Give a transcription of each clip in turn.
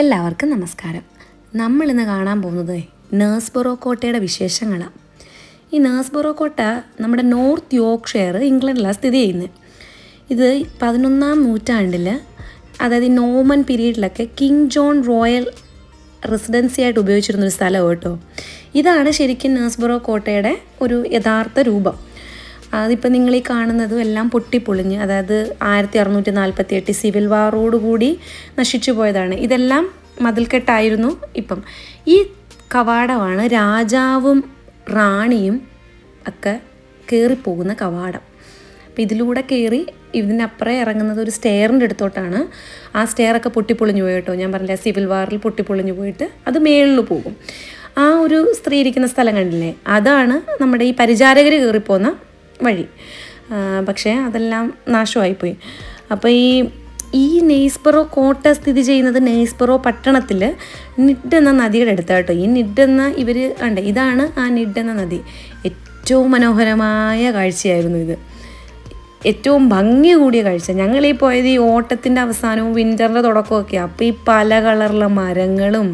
എല്ലാവർക്കും നമസ്കാരം. നമ്മൾ ഇന്ന് കാണാൻ പോകുന്നത് നേഴ്സ്ബൊറോ കോട്ടയുടെ വിശേഷങ്ങളാണ്. ഈ നേഴ്സ്ബൊറോ കോട്ട നമ്മുടെ നോർത്ത് യോർക്ക്ഷയർ ഇംഗ്ലണ്ടിലാണ് സ്ഥിതി ചെയ്യുന്നത്. ഇത് പതിനൊന്നാം നൂറ്റാണ്ടിൽ അതായത് ഈ നോമൻ പീരീഡിലൊക്കെ കിങ് ജോൺ റോയൽ റെസിഡൻസി ആയിട്ട് ഉപയോഗിച്ചിരുന്നൊരു സ്ഥലം കേട്ടോ. ഇതാണ് ശരിക്കും നേഴ്സ്ബൊറോ കോട്ടയുടെ ഒരു യഥാർത്ഥ രൂപം. അതിപ്പോൾ നിങ്ങൾ ഈ കാണുന്നതും എല്ലാം പൊട്ടിപ്പൊളിഞ്ഞ് അതായത് ആയിരത്തി അറുന്നൂറ്റി നാൽപ്പത്തി എട്ട് സിവിൽ വാറോടുകൂടി നശിച്ചു പോയതാണ്. ഇതെല്ലാം മതിൽക്കെട്ടായിരുന്നു ഇപ്പം. ഈ കവാടമാണ് രാജാവും റാണിയും ഒക്കെ കയറിപ്പോകുന്ന കവാടം. അപ്പോൾ ഇതിലൂടെ കയറി ഇതിനപ്പുറം ഇറങ്ങുന്നത് ഒരു സ്റ്റെയറിന്റെ അടുത്തോട്ടാണ്. ആ സ്റ്റെയറൊക്കെ പൊട്ടിപ്പൊളിഞ്ഞു പോയി കേട്ടോ. ഞാൻ പറഞ്ഞില്ല സിവിൽ വാറിൽ പൊട്ടിപ്പൊളിഞ്ഞു പോയിട്ട് അത് മേളിൽ പോകും. ആ ഒരു സ്ത്രീ ഇരിക്കുന്ന സ്ഥലം കണ്ടില്ലേ? അതാണ് നമ്മുടെ ഈ പരിചാരകർ കയറിപ്പോകുന്ന വഴി. പക്ഷേ അതെല്ലാം നാശമായിപ്പോയി. അപ്പോൾ ഈ ഈ നെയ്സ്പെറോ കോട്ട സ്ഥിതി ചെയ്യുന്നത് നെയ്സ്പെറോ പട്ടണത്തിൽ നിഡ് എന്ന നദിയുടെ അടുത്താട്ടോ. ഈ നിഡ് എന്ന ഇവർ കണ്ടേ ഇതാണ് ആ നിഡ് എന്ന നദി. ഏറ്റവും മനോഹരമായ കാഴ്ചയായിരുന്നു ഇത്. ഏറ്റവും ഭംഗി കൂടിയ കാഴ്ച. ഞങ്ങൾ ഈ പോയത് ഈ ഓട്ടത്തിന്റെ അവസാനവും വിന്ററിന്റെ തുടക്കമൊക്കെയാണ് അപ്പോൾ ഈ പല കളറിലുള്ള മരങ്ങളും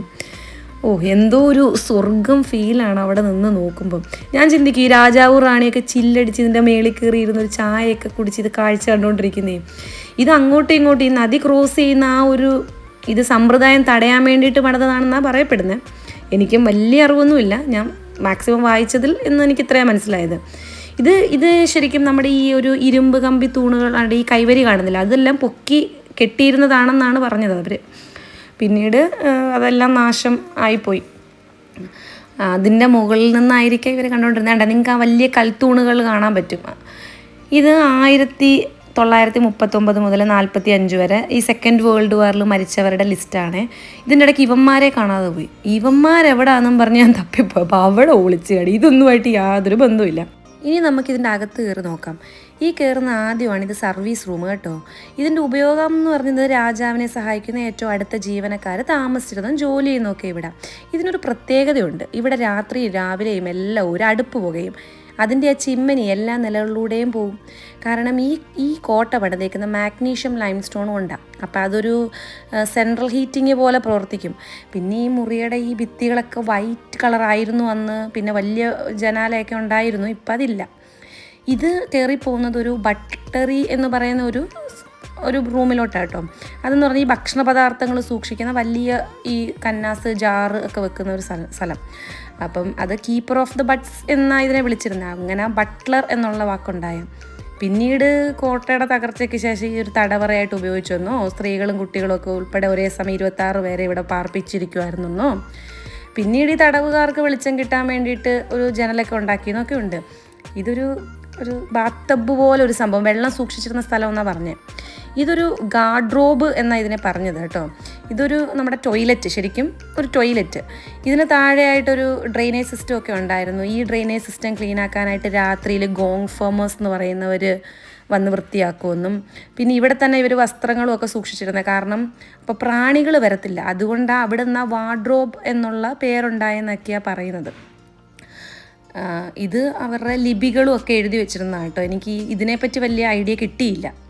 ഓ എന്തോ ഒരു സ്വർഗം ഫീലാണ് അവിടെ നിന്ന് നോക്കുമ്പം. ഞാൻ ചിന്തിക്കും ഈ രാജാവ് റാണിയൊക്കെ ചില്ലടിച്ച് ഇതിന്റെ മേളിൽ കയറി ഇരുന്ന് ഒരു ചായയൊക്കെ കുടിച്ച് ഇത് കാഴ്ച കണ്ടുകൊണ്ടിരിക്കുന്നേ ഇത് അങ്ങോട്ടും ഇങ്ങോട്ടും ഈ നദി ക്രോസ് ചെയ്യുന്ന ആ ഒരു ഇത് സമ്പ്രദായം തടയാൻ വേണ്ടിയിട്ട് പണിതതാണെന്നാണ് പറയപ്പെടുന്നത് എനിക്കും വലിയ അറിവൊന്നുമില്ല. ഞാൻ മാക്സിമം വായിച്ചതിൽ എന്ന് എനിക്ക് ഇത്രയാണ് മനസ്സിലായത്. ഇത് ഇത് ശരിക്കും നമ്മുടെ ഈ ഒരു ഇരുമ്പ് കമ്പി തൂണുകളുടെ ഈ കൈവരി കാണുന്നില്ല. അതെല്ലാം പൊക്കി കെട്ടിയിരുന്നതാണെന്നാണ് പറഞ്ഞത് അവർ പിന്നീട് അതെല്ലാം നാശം ആയിപ്പോയി. അതിന്റെ മുകളിൽ നിന്നായിരിക്കും ഇവർ കണ്ടുകൊണ്ടിരുന്നത് കണ്ട? നിങ്ങൾക്ക് ആ വലിയ കൽത്തൂണുകൾ കാണാൻ പറ്റും. ഇത് ആയിരത്തി തൊള്ളായിരത്തി മുപ്പത്തൊമ്പത് മുതൽ നാൽപ്പത്തി അഞ്ച് വരെ ഈ സെക്കൻഡ് വേൾഡ് വാറിൽ മരിച്ചവരുടെ ലിസ്റ്റാണ് ഇതിന്റെ ഇടയ്ക്ക് ഇവന്മാരെ കാണാതെ പോയി. ഇവന്മാരെവിടാന്നും പറഞ്ഞ് ഞാൻ തപ്പിപ്പോയി അപ്പോൾ അവിടെ ഒളിച്ചു കടി ഇതൊന്നുമായിട്ട് യാതൊരു ബന്ധവുമില്ല. ഇനി നമുക്കിതിന്റെ അകത്ത് കയറി നോക്കാം. ഈ കയറുന്ന ആദ്യമാണ് ഇത് സർവീസ് റൂം കേട്ടോ. ഇതിന്റെ ഉപയോഗം എന്ന് പറയുന്നത് രാജാവിനെ സഹായിക്കുന്ന ഏറ്റവും അടുത്ത ജീവനക്കാർ താമസിച്ചിരുന്നതും ജോലി ചെയ്യുന്നതൊക്കെ ഇവിടെ. ഇതിനൊരു പ്രത്യേകതയുണ്ട്. ഇവിടെ രാത്രിയും രാവിലെയും എല്ലാം ഒരു അടുപ്പ് പുകയും. അതിന്റെ ആ ചിമ്മനി എല്ലാ നിലകളിലൂടെയും പോകും കാരണം ഈ ഈ കോട്ട പണിതേക്കുന്ന മാഗ്നീഷ്യം ലൈം സ്റ്റോണും കൊണ്ടാണ് അപ്പോൾ അതൊരു സെൻട്രൽ ഹീറ്റിംഗ് പോലെ പ്രവർത്തിക്കും. പിന്നെ ഈ മുറിയുടെ ഈ ഭിത്തികളൊക്കെ വൈറ്റ് കളറായിരുന്നു അന്ന്. പിന്നെ വലിയ ജനാലയൊക്കെ ഉണ്ടായിരുന്നു. ഇപ്പം അതില്ല. ഇത് കയറിപ്പോകുന്നത് ഒരു ബട്ടറി എന്ന് പറയുന്ന ഒരു ഒരു റൂമിലോട്ടാണ് കേട്ടോ അതെന്ന് പറഞ്ഞാൽ ഈ ഭക്ഷണ പദാർത്ഥങ്ങൾ സൂക്ഷിക്കുന്ന വലിയ ഈ കന്നാസ് ജാറ് ഒക്കെ വെക്കുന്ന ഒരു സ്ഥലം അപ്പം അത് കീപ്പർ ഓഫ് ദ ബട്ട്സ് എന്നാണ് ഇതിനെ വിളിച്ചിരുന്നത് അങ്ങനെ ബട്ട്ലർ എന്നുള്ള വാക്കുണ്ടായ. പിന്നീട് കോട്ടയുടെ തകർച്ചയ്ക്ക് ശേഷം ഈ ഒരു തടവറയായിട്ട് ഉപയോഗിച്ചു വന്നോ. സ്ത്രീകളും കുട്ടികളും ഒക്കെ ഉൾപ്പെടെ ഒരേ സമയം ഇരുപത്തി ആറ് പേരെ ഇവിടെ പാർപ്പിച്ചിരിക്കുമായിരുന്നോ പിന്നീട് ഈ തടവുകാർക്ക് വെളിച്ചം കിട്ടാൻ വേണ്ടിയിട്ട് ഒരു ജനലൊക്കെ ഉണ്ടാക്കിയെന്നൊക്കെ ഉണ്ട്. ഇതൊരു ഒരു ബാത്തബ് പോലെ ഒരു സംഭവം വെള്ളം സൂക്ഷിച്ചിരുന്ന സ്ഥലം എന്നാണ് പറഞ്ഞത് ഇതൊരു ഗാർഡ്രോബ് എന്നാണ് ഇതിനെ പറഞ്ഞത് കേട്ടോ. ഇതൊരു നമ്മുടെ ടോയ്ലറ്റ് ശരിക്കും ഒരു ടോയ്ലറ്റ്. ഇതിന് താഴെയായിട്ടൊരു ഡ്രെയിനേജ് സിസ്റ്റം ഒക്കെ ഉണ്ടായിരുന്നു. ഈ ഡ്രെയിനേജ് സിസ്റ്റം ക്ലീൻ ആക്കാനായിട്ട് രാത്രിയിൽ ഗോങ് ഫേമേഴ്സ് എന്ന് പറയുന്നവർ വന്ന് വൃത്തിയാക്കുമെന്നും പിന്നെ ഇവിടെ തന്നെ ഇവർ വസ്ത്രങ്ങളും ഒക്കെ സൂക്ഷിച്ചിരുന്നത് കാരണം അപ്പോൾ പ്രാണികൾ വരത്തില്ല. അതുകൊണ്ടാണ് അവിടെ നിന്ന് വാർഡ്രോബ് എന്നുള്ള പേരുണ്ടായെന്നൊക്കെയാണ് പറയുന്നത്. ഇത് അവരുടെ ലിപികളും ഒക്കെ എഴുതി വെച്ചിരുന്നതാണ് കേട്ടോ. എനിക്ക് ഇതിനെപ്പറ്റി വലിയ ഐഡിയ കിട്ടിയില്ല.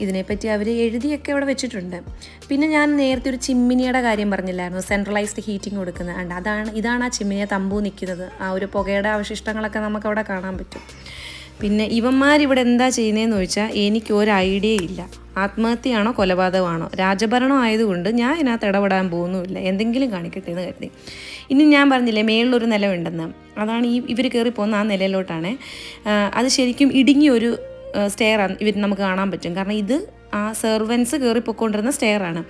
ഇതിനെപ്പറ്റി അവർ എഴുതിയൊക്കെ അവിടെ വെച്ചിട്ടുണ്ട്. പിന്നെ ഞാൻ നേരത്തെ ഒരു ചിമ്മിനിയുടെ കാര്യം പറഞ്ഞില്ലായിരുന്നു. സെൻട്രലൈസ്ഡ് ഹീറ്റിംഗ് കൊടുക്കുന്നത് ഉണ്ട് അതാണ് ഇതാണ് ആ ചിമ്മിനിയെ തമ്പു നിൽക്കുന്നത്. ആ ഒരു പുകയുടെ അവശിഷ്ടങ്ങളൊക്കെ നമുക്ക് അവിടെ കാണാൻ പറ്റും. പിന്നെ ഇവന്മാരിവിടെ എന്താ ചെയ്യുന്നതെന്ന് ചോദിച്ചാൽ എനിക്ക് ഒരു ഐഡിയ ഇല്ല. ആത്മഹത്യയാണോ കൊലപാതകമാണോ? രാജഭരണം ആയതുകൊണ്ട് ഞാൻ ഇതിനകത്ത് ഇടപെടാൻ പോകുന്നുമില്ല. എന്തെങ്കിലും കാണിക്കട്ടെ എന്ന് കരുതി. ഇനി ഞാൻ പറഞ്ഞില്ലേ മേളിലൊരു നിലമുണ്ടെന്ന് അതാണ് ഈ ഇവർ കയറി പോകുന്ന ആ നിലയിലോട്ടാണ്. അത് ശരിക്കും ഇടുങ്ങിയൊരു സ്റ്റെയർ ഇവർ നമുക്ക് കാണാൻ പറ്റും. കാരണം ഇത് ആ സെർവൻസ് കയറിപ്പോയിക്കൊണ്ടിരുന്ന സ്റ്റെയറാണ്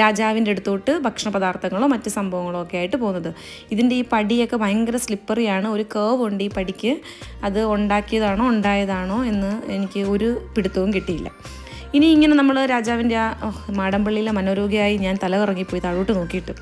രാജാവിന്റെ അടുത്തോട്ട് ഭക്ഷണ പദാർത്ഥങ്ങളോ മറ്റ് സംഭവങ്ങളോ ഒക്കെ ആയിട്ട് പോകുന്നത്. ഇതിന്റെ ഈ പടിയൊക്കെ ഭയങ്കര സ്ലിപ്പറിയാണ് ഒരു കേവ് ഉണ്ട് ഈ പടിക്ക്. അത് ഉണ്ടാക്കിയതാണോ ഉണ്ടായതാണോ എന്ന് എനിക്ക് ഒരു പിടുത്തവും കിട്ടിയില്ല. ഇനി ഇങ്ങനെ നമ്മൾ രാജാവിന്റെ ആ മാടമ്പള്ളിയിലെ മനോരോഗിയായി ഞാൻ തല കറങ്ങിപ്പോയി താഴോട്ട് നോക്കിയിട്ട്.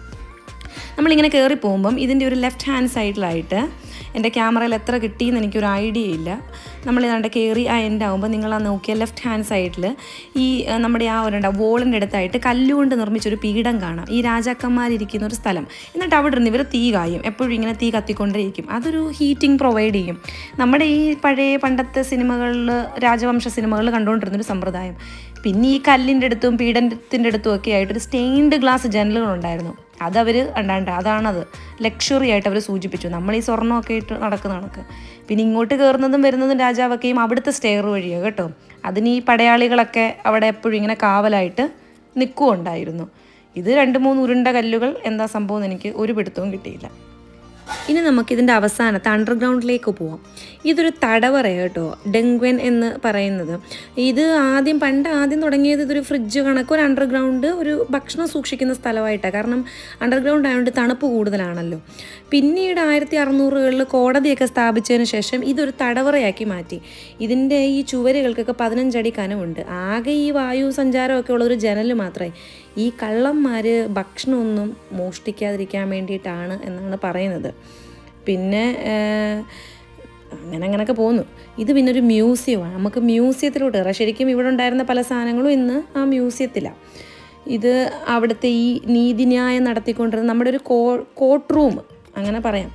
നമ്മളിങ്ങനെ കയറി പോകുമ്പം ഇതിന്റെ ഒരു ലെഫ്റ്റ് ഹാൻഡ് സൈഡിലായിട്ട് എന്റെ ക്യാമറയിൽ എത്ര കിട്ടിയെന്ന് എനിക്കൊരു ഐഡിയ ഇല്ല. നമ്മൾ ഇതാണ്ട് കയറി ആ എന്റെ ആകുമ്പോൾ നിങ്ങൾ ആ നോക്കിയ ലെഫ്റ്റ് ഹാൻഡ് സൈഡിൽ ഈ നമ്മുടെ ആ ഒരു വോളിന്റെ അടുത്തായിട്ട് കല്ലുകൊണ്ട് നിർമ്മിച്ചൊരു പീഠം കാണാം. ഈ രാജാക്കന്മാരിരിക്കുന്ന ഒരു സ്ഥലം. എന്നിട്ട് അവിടെ നിന്ന് ഇവർ തീ കായും. എപ്പോഴും ഇങ്ങനെ തീ കത്തിക്കൊണ്ടേയിരിക്കും. അതൊരു ഹീറ്റിംഗ് പ്രൊവൈഡ് ചെയ്യും. നമ്മുടെ ഈ പഴയ പണ്ടത്തെ സിനിമകളിൽ രാജവംശ സിനിമകളിൽ കണ്ടുകൊണ്ടിരുന്നൊരു സമ്പ്രദായം. പിന്നെ ഈ കല്ലിന്റെ അടുത്തും പീഠത്തിന്റെ അടുത്തും ഒക്കെ ആയിട്ട് ഒരു സ്റ്റെയിൻഡ് ഗ്ലാസ് ജനലുകളുണ്ടായിരുന്നു. അതവർ അണ്ടാണ്ട് അതാണത്. ലക്ഷറി ആയിട്ട് അവർ സൂചിപ്പിച്ചു. നമ്മൾ ഈ സ്വർണമൊക്കെ ഇട്ട് നടക്കുന്ന കണക്ക്. പിന്നെ ഇങ്ങോട്ട് കയറുന്നതും വരുന്നതും രാജാവൊക്കെയും അവിടുത്തെ സ്റ്റെയർ വഴിയാണ് കേട്ടോ. അതിന് ഈ പടയാളികളൊക്കെ അവിടെ എപ്പോഴും ഇങ്ങനെ കാവലായിട്ട് നിൽക്കുമുണ്ടായിരുന്നു ഇത് രണ്ട് മൂന്ന് ഉരുണ്ട കല്ലുകൾ എന്താ സംഭവം എന്ന് എനിക്ക് ഒരു പിടുത്തവും കിട്ടിയില്ല. ഇനി നമുക്കിതിന്റെ അവസാനത്തെ അണ്ടർഗ്രൗണ്ടിലേക്ക് പോവാം. ഇതൊരു തടവറ കേട്ടോ ഡെങ്ക്വൻ എന്ന് പറയുന്നത്. ഇത് ആദ്യം പണ്ട് ആദ്യം തുടങ്ങിയത് ഇതൊരു ഫ്രിഡ്ജ് കണക്ക് ഒരു അണ്ടർഗ്രൗണ്ട് ഒരു ഭക്ഷണം സൂക്ഷിക്കുന്ന സ്ഥലമായിട്ടാണ് കാരണം അണ്ടർഗ്രൗണ്ട് ആയതുകൊണ്ട് തണുപ്പ് കൂടുതലാണല്ലോ. പിന്നീട് ആയിരത്തി അറുന്നൂറുകളിൽ കോടതിയൊക്കെ സ്ഥാപിച്ചതിന് ശേഷം ഇതൊരു തടവറയാക്കി മാറ്റി. ഇതിന്റെ ഈ ചുവരുകൾക്കൊക്കെ പതിനഞ്ചടി കനമുണ്ട്. ആകെ ഈ വായു സഞ്ചാരമൊക്കെ ഉള്ളൊരു ജനൽ മാത്രമേ ഈ കള്ളന്മാർ ഭക്ഷണമൊന്നും മോഷ്ടിക്കാതിരിക്കാൻ വേണ്ടിയിട്ടാണ് എന്നാണ് പറയുന്നത്. പിന്നെ അങ്ങനെ അങ്ങനെയൊക്കെ പോകുന്നു ഇത് പിന്നെ ഒരു മ്യൂസിയമാണ്. നമുക്ക് മ്യൂസിയത്തിലോട്ട് കയറാം ശരിക്കും ഇവിടെ ഉണ്ടായിരുന്ന പല സാധനങ്ങളും ഇന്ന് ആ മ്യൂസിയത്തിലാണ് ഇത് അവിടുത്തെ ഈ നീതിന്യായം നടത്തിക്കൊണ്ടിരുന്ന നമ്മുടെ ഒരു കോർട്ട് റൂം അങ്ങനെ പറയാം.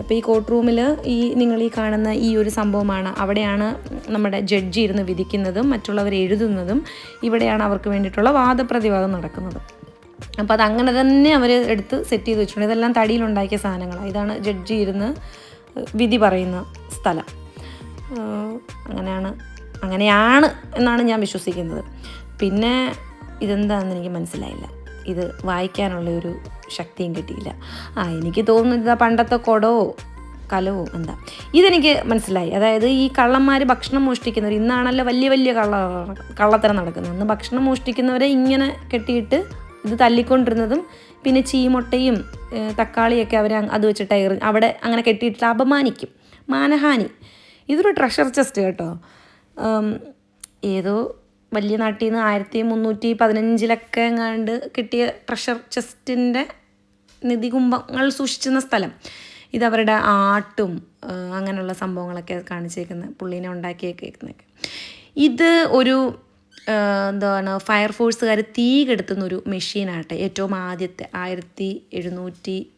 അപ്പോൾ ഈ കോർട്ട് റൂമിൽ ഈ നിങ്ങൾ ഈ കാണുന്ന ഈ ഒരു സംഭവമാണ്. അവിടെയാണ് നമ്മുടെ ജഡ്ജി ഇരുന്ന് വിധിക്കുന്നതും മറ്റുള്ളവർ എഴുതുന്നതും ഇവിടെയാണ് അവർക്ക് വേണ്ടിയിട്ടുള്ള വാദപ്രതിവാദം നടക്കുന്നത്. അപ്പോൾ അത് അങ്ങനെ തന്നെ അവർ എടുത്ത് സെറ്റ് ചെയ്ത് വെച്ചിട്ടുണ്ട്. ഇതെല്ലാം തടിയിലുണ്ടാക്കിയ സാധനങ്ങളാണ് ഇതാണ് ജഡ്ജി ഇരുന്ന് വിധി പറയുന്ന സ്ഥലം. അങ്ങനെയാണ് അങ്ങനെയാണ് എന്നാണ് ഞാൻ വിശ്വസിക്കുന്നത്. പിന്നെ ഇതെന്താണെന്ന് എനിക്ക് മനസ്സിലായില്ല. ഇത് വായിക്കാനുള്ള ഒരു ശക്തിയും കിട്ടിയില്ല. ആ എനിക്ക് തോന്നുന്നു ഇതാ പണ്ടത്തെ കൊടവോ കലവോ എന്താ. ഇതെനിക്ക് മനസ്സിലായി. അതായത് ഈ കള്ളന്മാർ ഭക്ഷണം മോഷ്ടിക്കുന്നവർ ഇന്നാണല്ലോ വലിയ വലിയ കള്ള കള്ളത്തരം നടക്കുന്നത്. അന്ന് ഭക്ഷണം മോഷ്ടിക്കുന്നവരെ ഇങ്ങനെ കെട്ടിയിട്ട് ഇത് തല്ലിക്കൊണ്ടിരുന്നതും പിന്നെ ചീമൊട്ടയും തക്കാളിയൊക്കെ അവർ അത് വെച്ചിട്ട് അവിടെ അങ്ങനെ കെട്ടിയിട്ട് അപമാനിക്കും. മാനഹാനി. ഇതൊരു ട്രഷർ ചെസ്റ്റ് കേട്ടോ. ഏതോ വലിയ നാട്ടിൽ നിന്ന് ആയിരത്തി മുന്നൂറ്റി പതിനഞ്ചിലൊക്കെ എങ്ങാണ്ട് കിട്ടിയ ട്രഷർ ചെസ്റ്റിന്റെ നിധികുംഭങ്ങൾ സൂക്ഷിച്ചിരുന്ന സ്ഥലം. ഇതവരുടെ ആട്ടും അങ്ങനെയുള്ള സംഭവങ്ങളൊക്കെ കാണിച്ചേക്കുന്നത് പുള്ളീനെ ഉണ്ടാക്കിയേക്കുന്നൊക്കെ. ഇത് ഒരു എന്താണ് ഫയർഫോഴ്സുകാർ തീ കെടുത്തുന്ന ഒരു മെഷീനാട്ടെ. ഏറ്റവും ആദ്യത്തെ ആയിരത്തി എഴുന്നൂറ്റി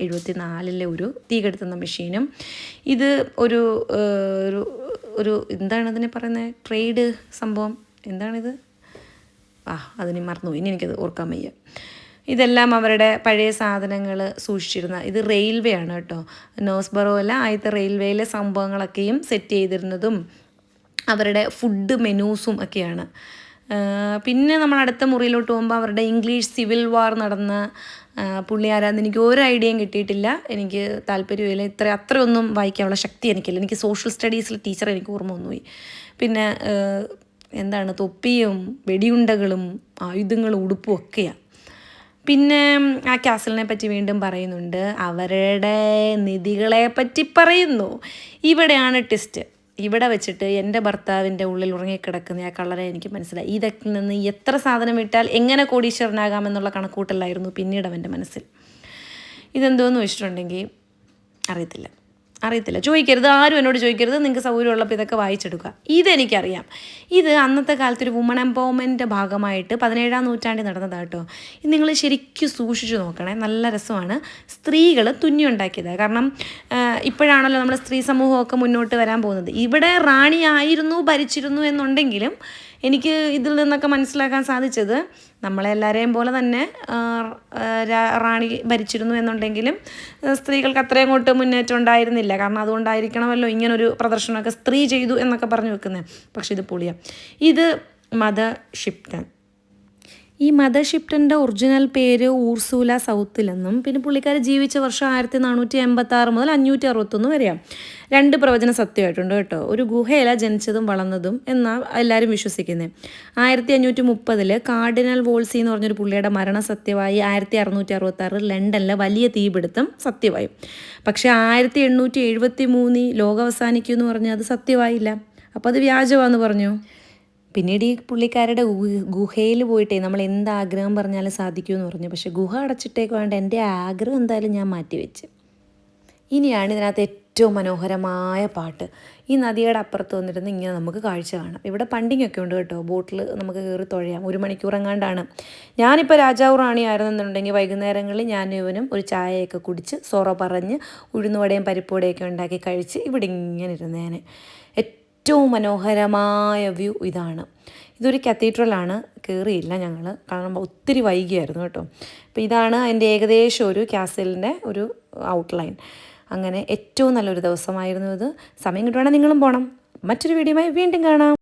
എഴുപത്തി നാലിലെ ഒരു തീ കെടുത്തുന്ന മെഷീനും. ഇത് ഒരു ഒരു ഒരു എന്താണ് അതിനെ പറയുന്നത് ട്രേഡ് സംഭവം. എന്താണിത് ആ അതിന് മറന്നു ഇനി എനിക്കത് ഓർക്കാൻ വയ്യ. ഇതെല്ലാം അവരുടെ പഴയ സാധനങ്ങൾ സൂക്ഷിച്ചിരുന്ന ഇത് റെയിൽവേ ആണ് കേട്ടോ. നോസ്ബറോല ആദ്യത്തെ റെയിൽവേയിലെ സംഭവങ്ങളൊക്കെയും സെറ്റ് ചെയ്തിരുന്നതും അവരുടെ ഫുഡ് മെനൂസും ഒക്കെയാണ്. പിന്നെ നമ്മൾ അടുത്ത മുറിയിലോട്ട് പോകുമ്പോൾ അവരുടെ ഇംഗ്ലീഷ് സിവിൽ വാർ നടന്ന പുള്ളി ആരാന്ന് എനിക്ക് ഒരു ഐഡിയയും കിട്ടിയിട്ടില്ല. എനിക്ക് താല്പര്യമില്ല. ഇത്ര അത്രയൊന്നും വായിക്കാനുള്ള ശക്തി എനിക്കില്ല. എനിക്ക് സോഷ്യൽ സ്റ്റഡീസിൽ ടീച്ചർ എനിക്ക് ഓർമ്മ വന്നുപോയി. പിന്നെ എന്താണ് തൊപ്പിയും വെടിയുണ്ടകളും ആയുധങ്ങളും ഉടുപ്പും ഒക്കെയാണ് പിന്നെ ആ കാസലിനെ പറ്റി വീണ്ടും പറയുന്നുണ്ട്. അവരുടെ നിധികളെ പറ്റി പറയുന്നു. ഇവിടെയാണ് ട്വിസ്റ്റ്. ഇവിടെ വെച്ചിട്ട് എന്റെ ഭർത്താവിന്റെ ഉള്ളിൽ ഉറങ്ങിക്കിടക്കുന്ന ആ കളറെ എനിക്ക് മനസ്സിലായി. ഇതൊക്കെ നിന്ന് എത്ര സാധനം ഇട്ടാൽ എങ്ങനെ കോടീശ്വരനാകാമെന്നുള്ള കണക്കൂട്ടലായിരുന്നു പിന്നീട് അവന്റെ മനസ്സിൽ. ഇതെന്തോന്ന് വെച്ചിട്ടുണ്ടെങ്കിൽ അറിയത്തില്ല. അറിയത്തില്ല. ചോദിക്കരുത്. ആരും എന്നോട് ചോദിക്കരുത്. നിങ്ങൾക്ക് സൗകര്യമുള്ളപ്പോൾ ഇതൊക്കെ വായിച്ചെടുക്കുക. ഇതെനിക്കറിയാം ഇത് അന്നത്തെ കാലത്ത് ഒരു വുമൺ എംപവർമെന്റിന്റെ ഭാഗമായിട്ട് പതിനേഴാം നൂറ്റാണ്ടിൽ നടന്നതാണ് കേട്ടോ ഇത് നിങ്ങൾ ശരിക്കും സൂക്ഷിച്ചു നോക്കണേ. നല്ല രസമാണ്. സ്ത്രീകൾ തുന്നി ഉണ്ടാക്കിയത് കാരണം ഇപ്പോഴാണല്ലോ നമ്മൾ സ്ത്രീ സമൂഹമൊക്കെ മുന്നോട്ട് വരാൻ പോകുന്നത്. ഇവിടെ റാണിയായിരുന്നു ഭരിച്ചിരുന്നു എന്നുണ്ടെങ്കിലും എനിക്ക് ഇതിൽ നിന്നൊക്കെ മനസ്സിലാക്കാൻ സാധിച്ചത് നമ്മളെല്ലാവരെയും പോലെ തന്നെ റാണി ഭരിച്ചിരുന്നു എന്നുണ്ടെങ്കിലും സ്ത്രീകൾക്ക് അത്രയും അങ്ങോട്ട് മുന്നേറ്റം ഉണ്ടായിരുന്നില്ല. കാരണം അതുകൊണ്ടായിരിക്കണമല്ലോ ഇങ്ങനൊരു പ്രദർശനമൊക്കെ സ്ത്രീ ചെയ്തു എന്നൊക്കെ പറഞ്ഞു വെക്കുന്നത് പക്ഷെ ഇത് പൊളിയാണ് ഇത് മത ഷിപ്റ്റൺ ഈ മദർ ഷിപ്റ്റന്റെ ഒറിജിനൽ പേര് ഊർസൂല സൗത്തിലെന്നും പിന്നെ പുള്ളിക്കാർ ജീവിച്ച വർഷം ആയിരത്തി നാനൂറ്റി എൺപത്തി ആറ് മുതൽ അഞ്ഞൂറ്റി അറുപത്തൊന്ന് വരെയാണ്. രണ്ട് പ്രവചന സത്യമായിട്ടുണ്ട് കേട്ടോ. ഒരു ഗുഹയിലാണ് ജനിച്ചതും വളർന്നതും എന്നാണ് എല്ലാവരും വിശ്വസിക്കുന്നത് ആയിരത്തി അഞ്ഞൂറ്റി മുപ്പതിൽ കാർഡിനൽ വോൾസി എന്ന് പറഞ്ഞൊരു പുള്ളിയുടെ മരണ സത്യമായി ആയിരത്തി അറുന്നൂറ്റി അറുപത്തി ആറ് ലണ്ടനിലെ വലിയ തീപിടുത്തം സത്യമായി. പക്ഷേ ആയിരത്തി എണ്ണൂറ്റി എഴുപത്തി മൂന്നിൽ ലോകം അവസാനിക്കും എന്ന് പറഞ്ഞാൽ അത് സത്യമായില്ല. അപ്പോൾ അത് വ്യാജമാണെന്ന് പറഞ്ഞു? പിന്നീട് ഈ പുള്ളിക്കാരുടെ ഗുഹയിൽ പോയിട്ടേ നമ്മൾ എന്ത് ആഗ്രഹം പറഞ്ഞാലും സാധിക്കുമെന്ന് പറഞ്ഞു. പക്ഷേ ഗുഹ അടച്ചിട്ടേക്ക് വേണ്ട എന്റെ ആഗ്രഹം എന്തായാലും ഞാൻ മാറ്റിവെച്ച്. ഇനിയാണ് ഇതിനകത്ത് ഏറ്റവും ഏറ്റവും മനോഹരമായ പാട്ട്. ഈ നദിയുടെ അപ്പുറത്ത് വന്നിരുന്ന് ഇങ്ങനെ നമുക്ക് കാഴ്ച കാണാം. ഇവിടെ പണ്ടിങ്ങൊക്കെ ഉണ്ട് കേട്ടോ. ബോട്ടിൽ നമുക്ക് കയറി തുഴയാം. ഒരു മണിക്കൂർ എങ്ങാണ്ടാണ്. ഞാനിപ്പോൾ രാജാവ് റാണി ആയിരുന്നെന്നുണ്ടെങ്കിൽ വൈകുന്നേരങ്ങളിൽ ഞാൻ ഇവനും ഒരു ചായയൊക്കെ കുടിച്ച് സൊറ പറഞ്ഞ് ഉഴുന്നുവടയും പരിപ്പുവടയൊക്കെ ഉണ്ടാക്കി കഴിച്ച് ഇവിടെ ഇങ്ങനെ ഇരുന്നേനെ. ഏറ്റവും മനോഹരമായ വ്യൂ ഇതാണ്. ഇതൊരു കത്തീഡ്രലാണ് കയറിയില്ല ഞങ്ങൾ കാരണം ഒത്തിരി വൈകിയായിരുന്നു കേട്ടോ. അപ്പോൾ ഇതാണ് അതിന്റെ ഏകദേശം ഒരു ക്യാസലിന്റെ ഒരു ഔട്ട്ലൈൻ അങ്ങനെ ഏറ്റവും നല്ലൊരു ദിവസമായിരുന്നു ഇത്. സമയം കിട്ടുവാണെങ്കിൽ നിങ്ങളും പോകണം മറ്റൊരു വീഡിയോയുമായി വീണ്ടും കാണാം.